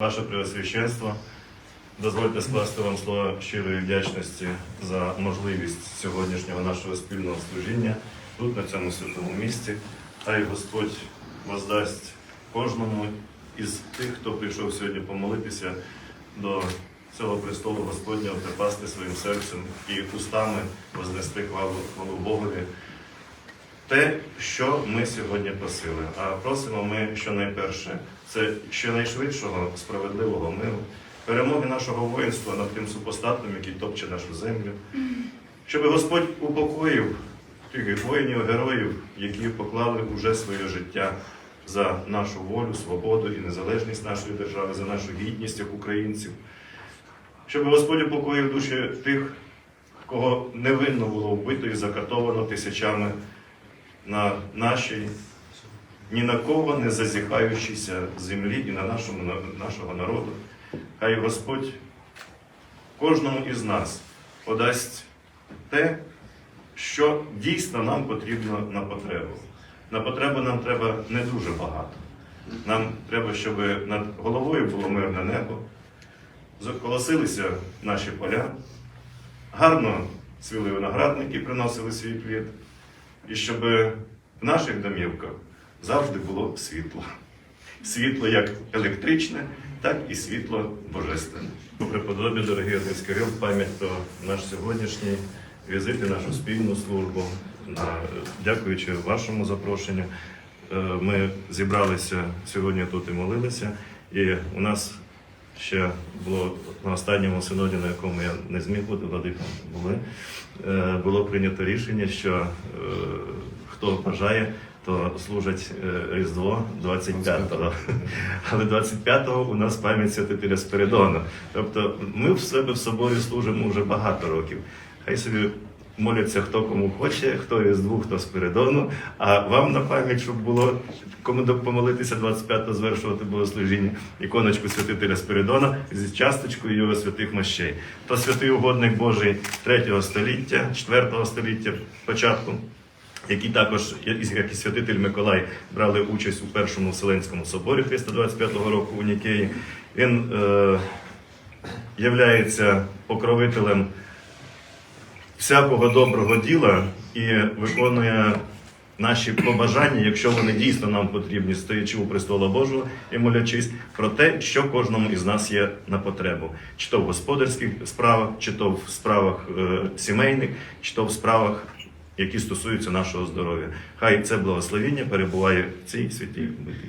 Ваше Преосвященство, дозвольте скласти вам слова щирої вдячності за можливість сьогоднішнього нашого спільного служіння тут, на цьому святому місці. Хай Господь воздасть кожному із тих, хто прийшов сьогодні помолитися до цього престолу Господнього, припасти своїм серцем і устами вознести хвалу, Богові. Те, що ми сьогодні просили. А просимо ми щонайперше це щонайшвидшого справедливого миру, перемоги нашого воїнства над тим супостатом, який топче нашу землю, щоб Господь упокоїв тих воїнів, героїв, які поклали уже своє життя за нашу волю, свободу і незалежність нашої держави, за нашу гідність як українців. Щоб Господь упокоїв душі тих, кого невинно було вбито і закатовано тисячами на нашій ні на кого не зазіхаючійся землі і на нашому, на- нашого народу. Хай Господь кожному із нас подасть те, що дійсно нам потрібно на потребу. На потребу нам треба не дуже багато. Нам треба, щоб над головою було мирне небо, заколосилися наші поля, гарно цвіли виноградники, приносили свій плід, і щоб в наших домівках завжди було світло. Світло як електричне, так і світло божественне. Преподобі, дорогий отець Кирил, пам'ять про наш сьогоднішній візит і нашу спільну службу. Дякуючи вашому запрошенню, е, ми зібралися сьогодні тут і молилися. І у нас ще було на останньому синоді, на якому я не зміг бути, владика були, е, було прийнято рішення, що е, хто бажає, то служать е, Різдво 25-го. Але 25-го у нас пам'ять святителя Спиридона. Тобто ми в себе в собою служимо вже багато років. Хай собі моляться хто кому хоче, хто Різдву, хто Спиридону. А вам на пам'ять, щоб було кому помолитися 25-го, звершувати богослужіння, іконочку святителя Спиридона зі часточкою його святих мощей. То святий угодник Божий 3 століття, 4 століття початку які також, як і святитель Миколай, брали участь у першому Вселенському соборі 325 року у Нікеї. Він е, являється покровителем всякого доброго діла і виконує наші побажання, якщо вони дійсно нам потрібні, стоячи у престола Божого і молячись про те, що кожному із нас є на потребу, чи то в господарських справах, чи то в справах е, сімейних, чи то в справах які стосуються нашого здоров'я. Хай це благословіння перебуває в цій святій биті.